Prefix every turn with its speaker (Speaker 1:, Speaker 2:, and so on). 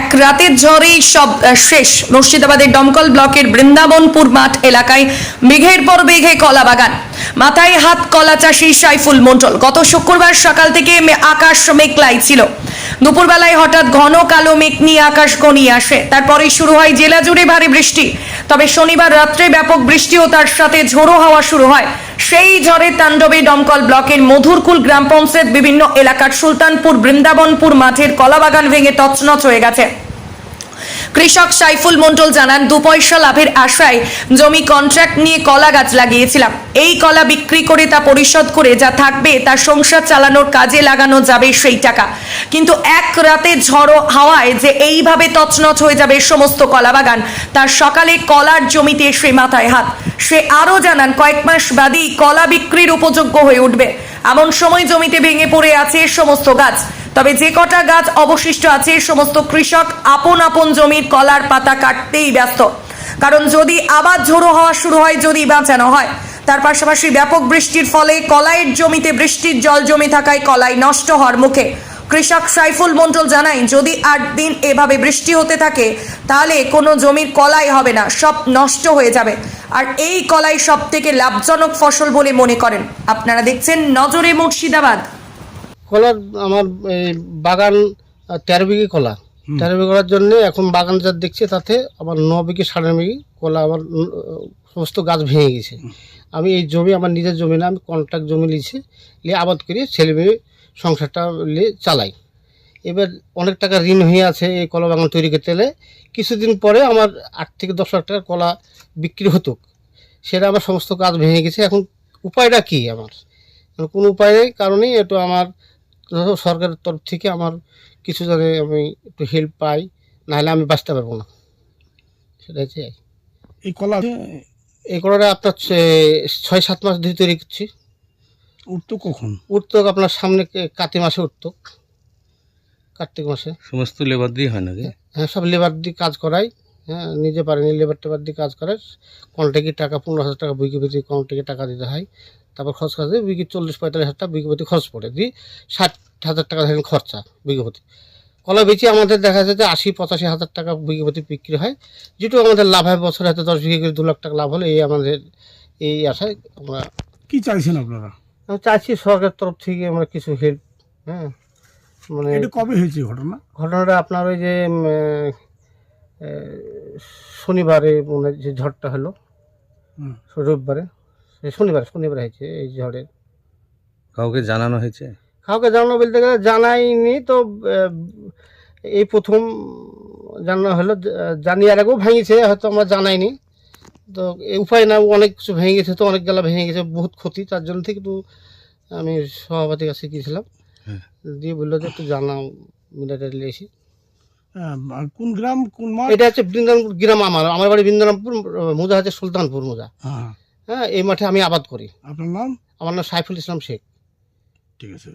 Speaker 1: এক রাতের ঝড়েই সব শেষ। মুর্শিদাবাদের দমকল ব্লকের বৃন্দাবনপুর মাঠ এলাকায় মেঘের পর মেঘে কলা বাগান। মাথায় হাত কলা চাষি সাইফুল মন্ডল গত শুক্রবার সকাল থেকে আকাশ মেঘলাই ছিল। দুপুরবেলায় হঠাৎ ঘন কালো মেঘ নিয়ে আকাশ ঘনিয়ে আসে। তারপরেই শুরু হয় জেলা জুড়ে ভারী বৃষ্টি। তবে শনিবার রাত্রে ব্যাপক বৃষ্টি ও তার সাথে ঝোড়ো হাওয়া শুরু হয়। সেই ঝড়ের তাণ্ডবে দমকল ব্লকের মধুরকুল গ্রাম পঞ্চায়েত বিভিন্ন এলাকার সুলতানপুর, বৃন্দাবনপুর মাঠের কলাবাগান ভেঙে তছনছ হয়ে গেছে। কৃষক সাইফুল মন্ডল জানান, দু পয়সা লাভের আশায় জমি কন্ট্রাক্ট নিয়ে কলা গাছ লাগিয়েছিলাম। এই কলা বিক্রি করে তা পরিশোধ করে যা থাকবে তা সংসার চালানোর কাজে লাগানো যাবে সেই টাকা। কিন্তু এক রাতে ঝড়ো হাওয়ায় যে এইভাবে তছনছ হয়ে যাবে সমস্ত কলা বাগান তার সকালে কলার জমিতে সে মাথায় হাত। সে আরও জানান, কয়েক মাস বাদেই কলা বিক্রির উপযোগ্য হয়ে উঠবে। এমন সময় জমিতে ভেঙে পড়ে আছে সমস্ত গাছ। তবে যে কটা গাছ অবশিষ্ট আছে, সমস্ত কৃষক আপন আপন জমির কলার পাতা কাটতেই ব্যস্ত। কারণ যদি আবার ঝোড়ো হওয়া শুরু হয়, যদি বাঁচানো হয়, তার পাশাপাশি ব্যাপক বৃষ্টির ফলে কলাইয়ের জমিতে বৃষ্টির জল জমে থাকায় কলাই নষ্ট হওয়ার মুখে। কৃষক সাইফুল মন্ডল জানায়, যদি আট দিন এভাবে বৃষ্টি হতে থাকে, তাহলে কোনো জমির কলাই হবে না, সব নষ্ট হয়ে যাবে। আর এই কলাই সব থেকে লাভজনক ফসল বলে মনে করেন। আপনারা দেখছেন নজরে মুর্শিদাবাদ।
Speaker 2: কলার আমার এই বাগান তেরো বিঘি কলা তেরো বিঘি করার জন্য এখন বাগান যা দেখছি তাতে আমার ন বিঘি সাড়ে ন বিঘি কলা আমার সমস্ত গাছ ভেঙে গেছে। আমি এই জমি আমার নিজের জমি না আমি কন্ট্রাক্ট জমি নিয়েছি নিয়ে আবাদ করি ছেলে মেয়ে সংসারটা নিয়ে চালাই। এবার অনেক টাকা ঋণ হয়ে আছে এই কলা বাগান তৈরি করতে গেলে কিছুদিন পরে আমার আট থেকে দশ লাখ টাকার কলা বিক্রি হতো। সেটা আমার সমস্ত কাজ ভেঙে গেছে। এখন উপায়টা কি আমার? কোনো উপায় নেই কারণেই একটু আমার সরকারের তরফ থেকে আমার কিছু জানে আমি একটু হেল্প পাই নাহলে আমি বাঁচতে পারব না। সেটাই চাই।
Speaker 3: এই কলা
Speaker 2: এই কলাটা আপনার ছয় সাত মাস ধরে তৈরি করছি।
Speaker 3: উঠতো কখন?
Speaker 2: উঠতো আপনার সামনে কে- কাতি মাসে উঠতো। কার্তিক মাসে।
Speaker 4: সমস্ত লেবার দিয়ে হয় নাকি?
Speaker 2: হ্যাঁ সব লেবার দিয়ে কাজ করাই। হ্যাঁ নিজে পারেনি লেবার টেবার দিয়ে কাজ করে কন্ট্রাক্টে টাকা পনেরো হাজার টাকা বিঘি প্রতি কন্ট্রাক্টে টাকা দিতে হয়। তারপর খরচ খরচ বিঘি চল্লিশ পঁয়তাল্লিশ হাজার টাকা বিঘি প্রতি খরচ পড়ে। দিয়ে ষাট হাজার টাকা ধরেন খরচা বিঘি প্রতি কলা বেচি আমাদের দেখা যায় যে আশি পঁচাশি হাজার টাকা বিঘি প্রতি বিক্রি হয়। যেটুকু আমাদের লাভ হয় বছরে হয়তো দশ বিঘি করে দু লাখ টাকা লাভ হলে এই আমাদের এই আশায় আমরা
Speaker 3: কি চাইছেন আপনারা?
Speaker 2: আমি চাইছি সরকারের তরফ থেকে আমরা কিছু হেল্প হ্যাঁ? মানে
Speaker 3: এটা কবে হয়েছে ঘটনা?
Speaker 2: ঘটনাটা আপনার ওই যে শনিবারে মনে যে ঝড়টা হলো। রবিবারে। শনিবারে শনিবারে হয়েছে এই ঝড়ে।
Speaker 4: কাউকে জানানো হয়েছে?
Speaker 2: কাউকে জানানো বলতে গেলে জানাইনি তো এই প্রথম জানানো হলো জা- জানি আর আগেও ভেঙেছে হয়তো আমরা জানাইনি। তো এই উপায় না অনেক কিছু ভেঙে গেছে তো অনেক গেলা ভেঙে গেছে বহুত ক্ষতি তার জন্য থেকে একটু আমি সভাপতির কাছে গিয়েছিলাম।
Speaker 4: হ্যাঁ।
Speaker 2: দিয়ে বলল যে একটু জানাও মিলিটারি এসে।
Speaker 3: কোন গ্রাম কোন
Speaker 2: এটা হচ্ছে বৃন্দাবনপুর গ্রাম আমার আমার বাড়ি বৃন্দাবনপুর মোজা হচ্ছে সুলতানপুর মোজা।
Speaker 3: হ্যাঁ।
Speaker 2: হ্যাঁ এই মাঠে আমি আবাদ করি।
Speaker 3: আপনার নাম?
Speaker 2: আমার নাম সাইফুল ইসলাম শেখ।
Speaker 3: ঠিক আছে।